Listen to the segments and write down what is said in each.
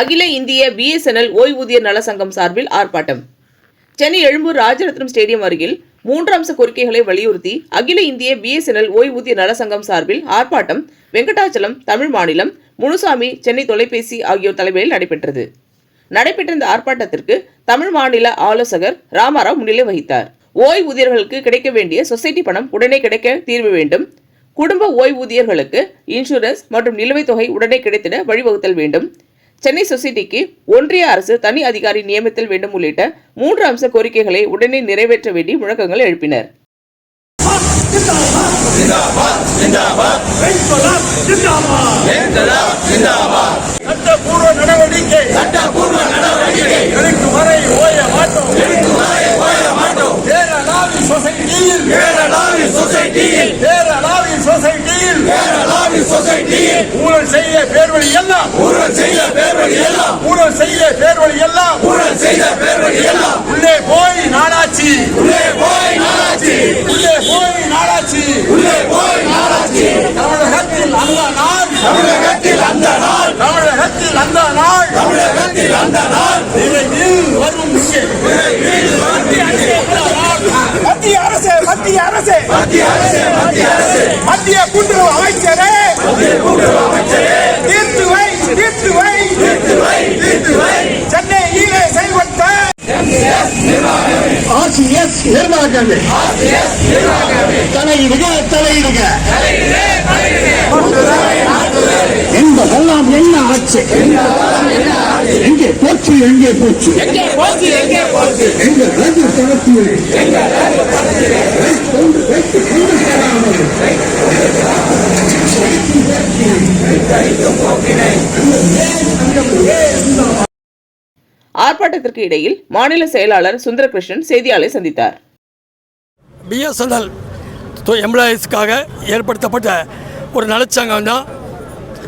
அகில இந்திய பிஎஸ்என்எல் ஓய்வூதியர் நல சங்கம் சார்பில் ஆர்ப்பாட்டம். சென்னை எழும்பூர் ராஜரத்னம் ஸ்டேடியம் அருகில் மூன்று அம்ச கோரிக்கைகளை வலியுறுத்தி அகில இந்திய பிஎஸ்என்எல் ஓய்வூதிய நல சங்கம் சார்பில் ஆர்ப்பாட்டம் வெங்கடாச்சலம் தமிழ் மாநிலம் முனுசாமி சென்னை தொலைபேசி ஆகியோர் தலைமையில் நடைபெற்றது. நடைபெற்ற இந்த ஆர்ப்பாட்டத்திற்கு தமிழ் மாநில ஆலோசகர் ராமாராவ் முன்னிலை வகித்தார். ஓய்வூதியர்களுக்கு கிடைக்க வேண்டிய சொசைட்டி பணம் உடனே கிடைக்க தீர்வு வேண்டும். குடும்ப ஓய்வூதியர்களுக்கு இன்சூரன்ஸ் மற்றும் நிலுவைத் தொகை உடனே கிடைத்திட வழிவகுத்தல் வேண்டும். சென்னை சொசைட்டிக்கு ஒன்றிய அரசு தனி அதிகாரி நியமித்தல் வேண்டும் உள்ளிட்ட மூன்று அம்ச கோரிக்கைகளை உடனே நிறைவேற்ற வேண்டி முழக்கங்கள் எழுப்பினர். சொசைட்டியில் நடவடிக்கை சட்டப்பூர்வ செய்ய எடுக்கும் செய்ய பேர்வழி எல்லாம் ஊழல் செய்ய பேர்வழி எல்லாம் உள்ளே போய் நாடாச்சி உள்ளே போய் நாடாச்சி உள்ளே போய் நாடாச்சி உள்ளே போய் நாடாச்சி தமிழகத்தில் அந்த நாள். தமிழகத்தில் அந்த நாள். தமிழகத்தில் அந்த நாள். தமிழகத்தில் அந்த நாள். விரைவில் வரும் மத்திய அரசு மத்திய அரசு. மத்திய அரசு மத்திய அரசு. மத்திய கூட்டுறவு அமைச்சரே. மத்திய கூட்டுறவு அமைச்சரே. தீர்த்து வை தீர்த்து வை தீர்த்து வை தீர்த்து வை சென்னையிலே செயல்பட்ட ஆர்சிஎஸ் தலையிடுக தலையிடுக என்பதெல்லாம் என்ன ஆச்சு? எங்கே போச்சு எங்கே போச்சு? எங்க கொண்டு வைத்து கொண்டு ஆர்ப்பாட்டத்திற்கு இடையில் மாநில செயலாளர் சுந்தரகிருஷ்ணன் செய்தியாளரை சந்தித்தார். பிஎஸ்என்எல் எம்ப்ளாயீஸ்க்காக ஏற்படுத்தப்பட்ட ஒரு நலச்சங்கம் தான்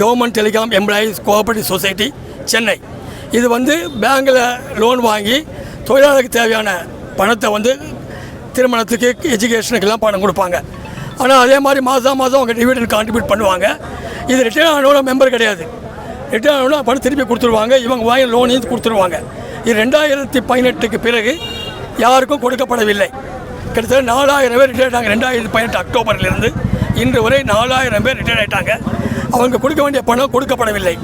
government telecom employees cooperative society Chennai. இது வந்து பேங்கில் லோன் வாங்கி தொழிலாளருக்கு தேவையான பணத்தை வந்து திருமணத்துக்கு எஜுகேஷனுக்கெல்லாம் பணம் கொடுப்பாங்க. ஆனால் அதே மாதிரி மாதம் மாதம் அவங்க டிவிடன் கான்ட்ரிபியூட் பண்ணுவாங்க. இது ரிட்டையர் ஆனோட மெம்பர் கிடையாது. ரிட்டர்ன் ஆனோட பணம் திருப்பி கொடுத்துருவாங்க. இவங்க வாங்கி லோனையும் கொடுத்துருவாங்க. இது ரெண்டாயிரத்தி பதினெட்டுக்கு பிறகு யாருக்கும் கொடுக்கப்படவில்லை. கிட்டத்தட்ட நாலாயிரம் பேர் ரிட்டையர் ஆகிட்டாங்க ரெண்டாயிரத்தி பதினெட்டு அக்டோபர்லேருந்து இன்று வரை நாலாயிரம் பேர் ரிட்டையர் ஆகிட்டாங்க அவங்க கொடுக்க வேண்டிய பணம் கொடுக்கப்படவில்லை.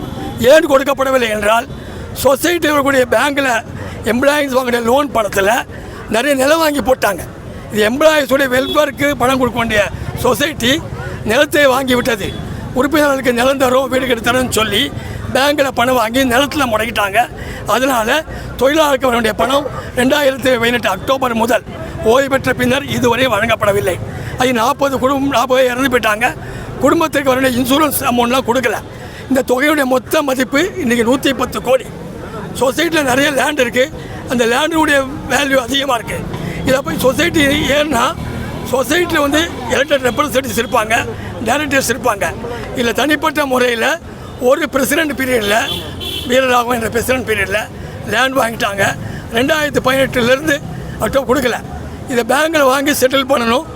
ஏன் கொடுக்கப்படவில்லை என்றால் சொசைட்டியில் இருக்கக்கூடிய பேங்கில் எம்ப்ளாயீஸ் வாங்கிய லோன் பணத்தில் நிறைய நிலம் வாங்கி போட்டாங்க. இது எம்ப்ளாயிஸுடைய வெல்ஃபேருக்கு பணம் கொடுக்க வேண்டிய சொசைட்டி நிலத்தை வாங்கி விட்டது. உறுப்பினர்களுக்கு நிலம் தரும் வீடு கட்டி சொல்லி பேங்கில் பணம் வாங்கி நிலத்தில் முடக்கிட்டாங்க. அதனால் தொழிலாளருக்கு வேண்டிய பணம் ரெண்டாயிரத்தி பதினெட்டு அக்டோபர் முதல் ஓய்வு பெற்ற பின்னர் இதுவரை வழங்கப்படவில்லை. அது நாற்பது குடும்பம் நாற்பது இறந்து போயிட்டாங்க. குடும்பத்துக்கு வர இன்சூரன்ஸ் அமௌண்ட்லாம் கொடுக்கல. இந்த தொகையுடைய மொத்த மதிப்பு இன்றைக்கி நூற்றி பத்து கோடி. சொசைட்டியில் நிறைய லேண்ட் இருக்குது அந்த லேண்டுடைய வேல்யூ அதிகமாக இருக்குது இதை போய் சொசைட்டி ஏன்னா சொசைட்டியில் வந்து எலெக்டட் ரெப்ரசன்டேட்டிவ்ஸ் இருப்பாங்க டேரக்டர்ஸ் இருப்பாங்க. இல்லை தனிப்பட்ட முறையில் ஒரு பிரசிடென்ட் பீரியடில் வீரராகவன் என்ற பிரசிடென்ட் பீரியடில் லேண்ட் வாங்கிட்டாங்க. ரெண்டாயிரத்து பதினெட்டுலேருந்து அக்டோபர் கொடுக்கல. இதை பேங்கில் வாங்கி செட்டில் பண்ணணும்.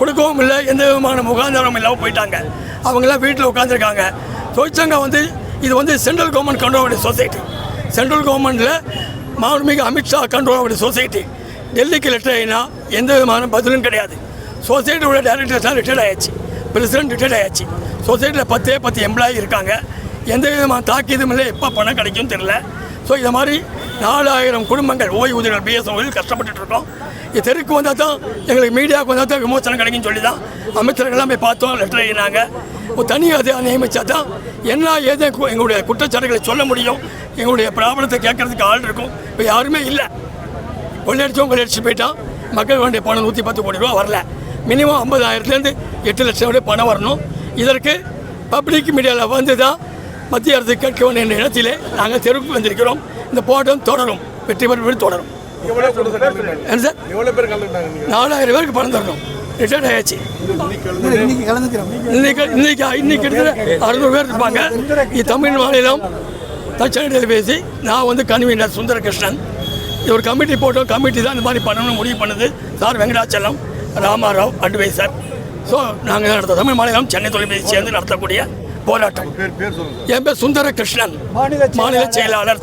கொடுக்கவும் இல்லை எந்த விதமான முகாந்திரம் இல்லாமல் போயிட்டாங்க. அவங்களாம் வீட்டில் உட்காந்துருக்காங்க தொழிற்சங்கம் வந்து இது வந்து central government control society central கவர்மெண்ட்டில் மாண்புமிகு அமித்ஷா கண்ட்ரோல் சொசைட்டி டெல்லிக்கு லெட்டர் ஆகினா எந்த விதமான பதிலும் கிடையாது. சொசைட்டியோட டைரக்டர்ஸ்லாம் ரிட்டையர்ட் ஆயாச்சு. பிரசிடென்ட் ரிட்டையர்ட் ஆயாச்சு. சொசைட்டியில் பத்தே பத்து எம்ப்ளாயி இருக்காங்க. எந்த விதமான தாக்கியதும் இல்லை எப்போ பணம் கிடைக்கும் தெரில ஸோ இதை மாதிரி நாலாயிரம் குடும்பங்கள் ஓய்வூதியர்கள் பிஎஸ்ஓவில் கஷ்டப்பட்டுட்டு இருக்கோம் இது தெருக்கு வந்தால் தான் எங்களுக்கு மீடியாவுக்கு வந்தால் தான் விமோசனம் கிடைக்கும்னு சொல்லி தான் அமைச்சர்கள்லாம் போய் பார்த்தோம் லெட்டர் எழுதினாங்க. ஒரு தனி அதை நியமித்தா தான் என்ன ஏதோ எங்களுடைய குற்றச்சாட்டுகளை சொல்ல முடியும்? எங்களுடைய பிராபலத்தை கேட்கறதுக்கு ஆள் இருக்கும். இப்போ யாருமே இல்லை. கொள்ளையடிச்சவங்க கொள்ளையடிச்சு போயிட்டான். மக்கள் வேண்டிய பணம் நூற்றி பத்து கோடி ரூபா வரல. மினிமம் ஐம்பதாயிரத்துலேருந்து எட்டு லட்சம் வரை பணம் வரணும். இதற்கு பப்ளிக் மீடியாவில் வந்து தான் மத்திய அரசு கேட்க வேண்டிய என்ற இடத்திலே நாங்கள் தெருவுக்கு வந்திருக்கிறோம். இந்த போராட்டம் தொடரும். வெற்றி பெற்று தொடரும். என்ன சார்? நாலாயிரம் பேருக்கு பணம் தரணும். ரிட்டையர்ட் ஆயாச்சு. இன்னைக்கு இன்னைக்கு இன்னைக்கு கிட்டத்தட்ட அறுநூறு பேர் இருப்பாங்க. இது தமிழ் மாநிலம். தச்சனை பேசி நான் வந்து கன்வீனர் சுந்தரகிருஷ்ணன். இது ஒரு கமிட்டி போட்டோம். கமிட்டி தான் இந்த மாதிரி பண்ணணும்னு முடிவு பண்ணுது. Sir Venkatachalam Ramarao adviser so நாங்கள் நடத்த தமிழ் மாநிலம் சென்னை தொலைபேசி சேர்ந்து நடத்தக்கூடிய போராட்டம். பேர் பேர் சொல்லுங்க. என் பேர் சுந்தர கிருஷ்ணன் மாநில செயலாளர்.